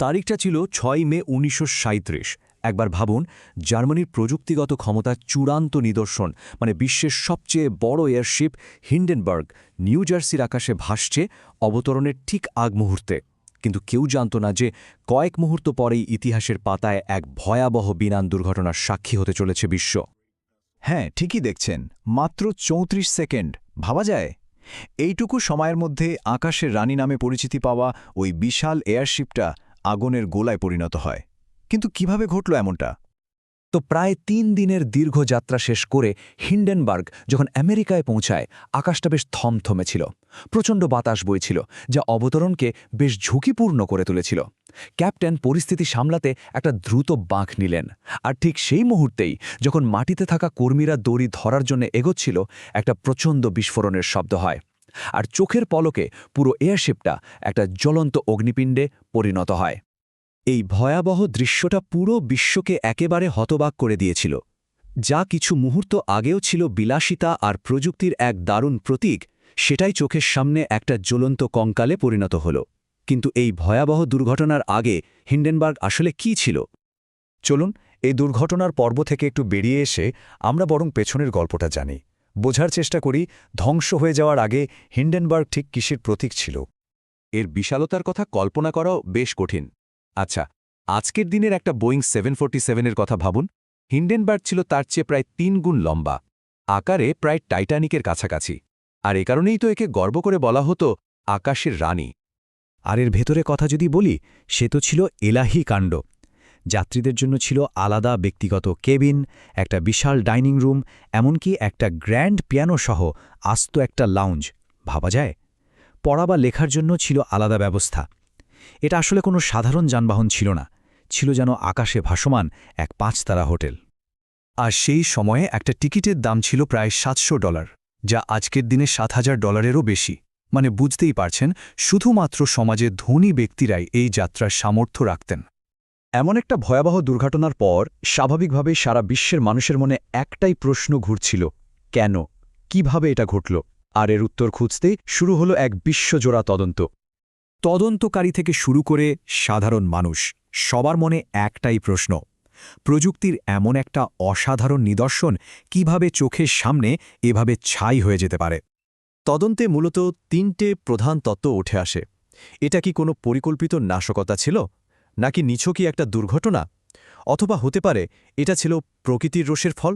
তারিখটা ছিল ছয় মে উনিশশো সাঁইত্রিশ। একবার ভাবুন, জার্মানির প্রযুক্তিগত ক্ষমতার চূড়ান্ত নিদর্শন মানে বিশ্বের সবচেয়ে বড় এয়ারশিপ হিন্ডেনবার্গ, নিউ জার্সির আকাশে ভাসছে অবতরণের ঠিক আগ মুহূর্তে। কিন্তু কেউ জানত না যে কয়েক মুহূর্ত পরেই ইতিহাসের পাতায় এক ভয়াবহ বিমান দুর্ঘটনার সাক্ষী হতে চলেছে বিশ্ব। হ্যাঁ ঠিকই দেখছেন। মাত্র চৌত্রিশ সেকেন্ড, ভাবা যায়? এইটুকু সময়ের মধ্যে আকাশের রানী নামে পরিচিতি পাওয়া ওই বিশাল এয়ারশিপটা আগুনের গোলায় পরিণত হয়। কিন্তু কীভাবে ঘটল এমনটা? তো প্রায় তিন দিনের দীর্ঘ যাত্রা শেষ করে হিন্ডেনবার্গ যখন আমেরিকায় পৌঁছায়, আকাশটা বেশ থমথমে ছিল। প্রচণ্ড বাতাস বইছিল, যা অবতরণকে বেশ ঝুঁকিপূর্ণ করে তুলেছিল। ক্যাপ্টেন পরিস্থিতি সামলাতে একটা দ্রুত বাঁক নিলেন, আর ঠিক সেই মুহূর্তেই যখন মাটিতে থাকা কর্মীরা দড়ি ধরার জন্য এগোচ্ছিল, একটা প্রচণ্ড বিস্ফোরণের শব্দ হয়। আর চোখের পলকে পুরো এয়ারশিপটা একটা জ্বলন্ত অগ্নিপিণ্ডে পরিণত হয়। এই ভয়াবহ দৃশ্যটা পুরো বিশ্বকে একেবারে হতবাক করে দিয়েছিল। যা কিছু মুহূর্ত আগেও ছিল বিলাসিতা আর প্রযুক্তির এক দারুণ প্রতীক, সেটাই চোখের সামনে একটা জ্বলন্ত কঙ্কালে পরিণত হল। কিন্তু এই ভয়াবহ দুর্ঘটনার আগে হিন্ডেনবার্গ আসলে কি ছিল? চলুন, এই দুর্ঘটনার পর্ব থেকে একটু বেরিয়ে এসে আমরা বরং পেছনের গল্পটা জানি। বোঝার চেষ্টা করি ধ্বংস হয়ে যাওয়ার আগে হিন্ডেনবার্গ ঠিক কিসের প্রতীক ছিল। এর বিশালতার কথা কল্পনা করাও বেশ কঠিন। আচ্ছা আজকের দিনের একটা বোয়িং সেভেন এর কথা ভাবুন। হিন্ডেনবার্গ ছিল তার চেয়ে প্রায় তিন গুণ লম্বা। আকারে প্রায় টাইটানিকের কাছাকাছি। আর এ কারণেই তো একে গর্ব করে বলা হতো আকাশের রানী। আর এর ভেতরে কথা যদি বলি সে তো ছিল এলাহি কাণ্ড। যাত্রীদের জন্য ছিল আলাদা ব্যক্তিগত কেবিন, একটা বিশাল ডাইনিং রুম, এমনকি একটা গ্র্যান্ড পিয়ানো সহ আস্ত একটা লাউঞ্জ। ভাবা যায়? পড়া বা লেখার জন্য ছিল আলাদা ব্যবস্থা। এটা আসলে কোনো সাধারণ যানবাহন ছিল না। ছিল যেন আকাশে ভাসমান এক পাঁচতারা হোটেল। আর সেই সময়ে একটা টিকিটের দাম ছিল প্রায় সাতশো ডলার, যা আজকের দিনে সাত হাজার ডলারেরও বেশি। মানে বুঝতেই পারছেন, শুধুমাত্র সমাজে ধনী ব্যক্তিরাই এই যাত্রার সামর্থ্য রাখতেন। এমন একটা ভয়াবহ দুর্ঘটনার পর স্বাভাবিকভাবে সারা বিশ্বের মানুষের মনে একটাই প্রশ্ন ঘুরছিল, কেন? কীভাবে এটা ঘটল? আর এর উত্তর খুঁজতে শুরু হলো এক বিশ্বজোড়া তদন্ত। তদন্তকারী থেকে শুরু করে সাধারণ মানুষ, সবার মনে একটাই প্রশ্ন, প্রযুক্তির এমন একটা অসাধারণ নিদর্শন কীভাবে চোখের সামনে এভাবে ছাই হয়ে যেতে পারে? তদন্তে মূলত তিনটে প্রধান তত্ত্ব উঠে আসে। এটা কি কোনো পরিকল্পিত নাশকতা ছিল? নাকি নিছকই একটা দুর্ঘটনা? অথবা হতে পারে এটা ছিল প্রকৃতির রোষের ফল?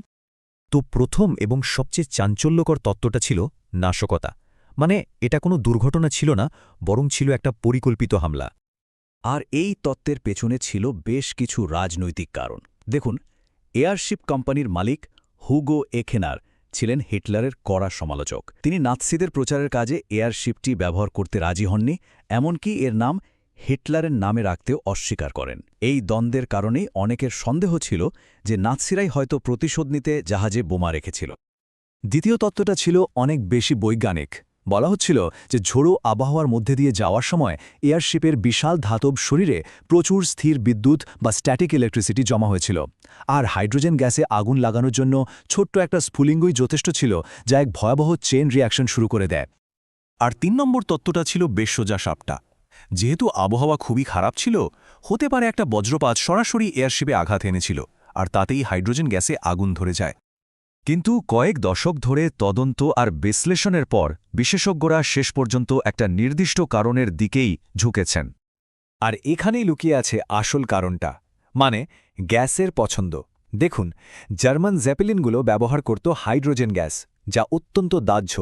তো প্রথম এবং সবচেয়ে চাঞ্চল্যকর তত্ত্বটা ছিল নাশকতা। মানে এটা কোনো দুর্ঘটনা ছিল না, বরং ছিল একটা পরিকল্পিত হামলা। আর এই তত্ত্বের পেছনে ছিল বেশ কিছু রাজনৈতিক কারণ। দেখুন, এয়ারশিপ কোম্পানির মালিক হুগো এখেনার ছিলেন হিটলারের কড়া সমালোচক। তিনি নাৎসিদের প্রচারের কাজে এয়ারশিপটি ব্যবহার করতে রাজি হননি, এমনকি এর নাম হিটলারের নামে রাখতেও অস্বীকার করেন। এই দ্বন্দ্বের কারণেই অনেকের সন্দেহ ছিল যে নাৎসিরাই হয়তো প্রতিশোধ নিতে জাহাজে বোমা রেখেছিল। দ্বিতীয় তত্ত্বটা ছিল অনেক বেশি বৈজ্ঞানিক। বলা হচ্ছিল যে ঝোড়ো আবহাওয়ার মধ্যে দিয়ে যাওয়ার সময় এয়ারশিপের বিশাল ধাতব শরীরে প্রচুর স্থির বিদ্যুৎ বা স্ট্যাটিক ইলেকট্রিসিটি জমা হয়েছিল। আর হাইড্রোজেন গ্যাসে আগুন লাগানোর জন্য ছোট্ট একটা স্ফুলিঙ্গই যথেষ্ট ছিল, যা এক ভয়াবহ চেন রিয়াকশন শুরু করে দেয়। আর তিন নম্বর তত্ত্বটা ছিল বেশ সোজা সাপটা। যেহেতু আবহাওয়া খুবই খারাপ ছিল, হতে পারে একটা বজ্রপাত সরাসরি এয়ারশিপে আঘাত এনেছিল, আর তাতেই হাইড্রোজেন গ্যাসে আগুন ধরে যায়। কিন্তু কয়েক দশক ধরে তদন্ত আর বিশ্লেষণের পর বিশেষজ্ঞরা শেষ পর্যন্ত একটা নির্দিষ্ট কারণের দিকেই ঝুঁকেছেন। আর এখানেই লুকিয়ে আছে আসল কারণটা মানে গ্যাসের পছন্দ। দেখুন, জার্মান জ্যাপেলিনগুলো ব্যবহার করত হাইড্রোজেন গ্যাস, যা অত্যন্ত দাহ্য।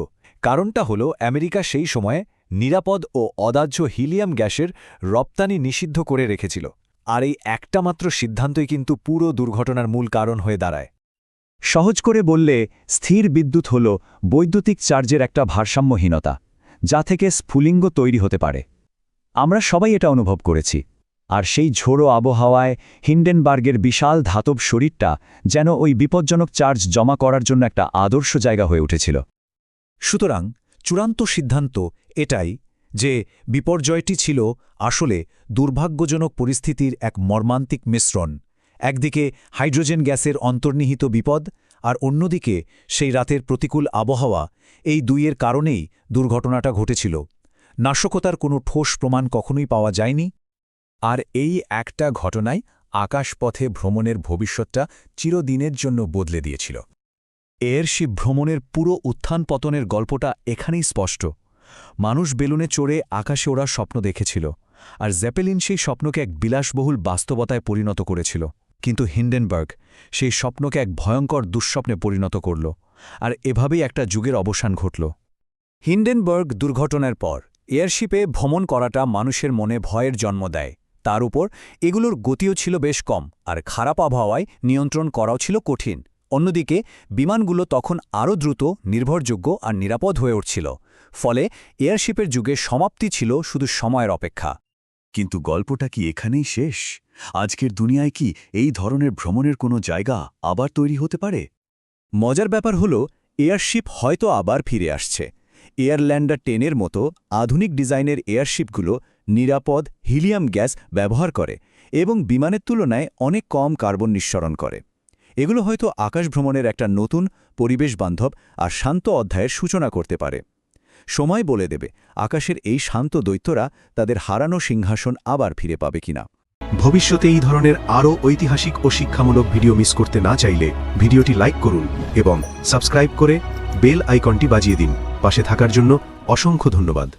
কারণটা হল, আমেরিকা সেই সময়ে নিরাপদ ও অদাহ্য হিলিয়াম গ্যাসের রপ্তানি নিষিদ্ধ করে রেখেছিল। আর এই একটা মাত্র সিদ্ধান্তই কিন্তু পুরো দুর্ঘটনার মূল কারণ হয়ে দাঁড়ায়। সহজ করে বললে, স্থির বিদ্যুৎ হল বৈদ্যুতিক চার্জের একটা ভারসাম্যহীনতা, যা থেকে স্ফুলিঙ্গ তৈরি হতে পারে। আমরা সবাই এটা অনুভব করেছি। আর সেই ঝোড়ো আবহাওয়ায় হিন্ডেনবার্গের বিশাল ধাতব শরীরটা যেন ওই বিপজ্জনক চার্জ জমা করার জন্য একটা আদর্শ জায়গা হয়ে উঠেছিল। সুতরাং চূড়ান্ত সিদ্ধান্ত এটাই যে বিপর্যয়টি ছিল আসলে দুর্ভাগ্যজনক পরিস্থিতির এক মর্মান্তিক মিশ্রণ। একদিকে হাইড্রোজেন গ্যাসের অন্তর্নিহিত বিপদ আর অন্যদিকে সেই রাতের প্রতিকূল আবহাওয়া এই দুইয়ের কারণেই দুর্ঘটনাটা ঘটেছিল। নাশকতার কোনো ঠোস প্রমাণ কখনোই পাওয়া যায়নি। আর এই একটা ঘটনাই আকাশপথে ভ্রমণের ভবিষ্যৎটা চিরদিনের জন্য বদলে দিয়েছিল। এয়ারশিপ ভ্রমণের পুরো উত্থান পতনের গল্পটা এখানেই স্পষ্ট। মানুষ বেলুনে চড়ে আকাশে ওড়ার স্বপ্ন দেখেছিল, আর জ্যাপেলিন সেই স্বপ্নকে এক বিলাসবহুল বাস্তবতায় পরিণত করেছিল। কিন্তু হিন্ডেনবার্গ সেই স্বপ্নকে এক ভয়ঙ্কর দুঃস্বপ্নে পরিণত করল, আর এভাবেই একটা যুগের অবসান ঘটল। হিন্ডেনবার্গ দুর্ঘটনার পর এয়ারশিপে ভ্রমণ করাটা মানুষের মনে ভয়ের জন্ম দেয়। তার উপর এগুলোর গতিও ছিল বেশ কম, আর খারাপ আবহাওয়ায় নিয়ন্ত্রণ করাও ছিল কঠিন। অন্যদিকে, বিমানগুলো তখন আরও দ্রুত, নির্ভরযোগ্য আর নিরাপদ হয়ে উঠছিল। ফলে এয়ারশিপের যুগে সমাপ্তি ছিল শুধু সময়ের অপেক্ষা। কিন্তু গল্পটা কি এখানেই শেষ? আজকের দুনিয়ায় কি এই ধরনের ভ্রমণের কোনো জায়গা আবার তৈরি হতে পারে? মজার ব্যাপার হল, এয়ারশিপ হয়তো আবার ফিরে আসছে। এয়ারল্যান্ডার টেনের মতো আধুনিক ডিজাইনের এয়ারশিপগুলো নিরাপদ হিলিয়াম গ্যাস ব্যবহার করে এবং বিমানের তুলনায় অনেক কম কার্বন নিঃসরণ করে। এগুলো হয়তো আকাশ ভ্রমণের একটা নতুন পরিবেশবান্ধব আর শান্ত অধ্যায়ের সূচনা করতে পারে। সময় বলে দেবে, আকাশের এই শান্ত দৈত্যরা তাদের হারানো সিংহাসন আবার ফিরে পাবে কিনা। ভবিষ্যতে এই ধরনের আরও ঐতিহাসিক ও শিক্ষামূলক ভিডিও মিস করতে না চাইলে ভিডিওটি লাইক করুন এবং সাবস্ক্রাইব করে বেল আইকনটি বাজিয়ে দিন। পাশে থাকার জন্য অসংখ্য ধন্যবাদ।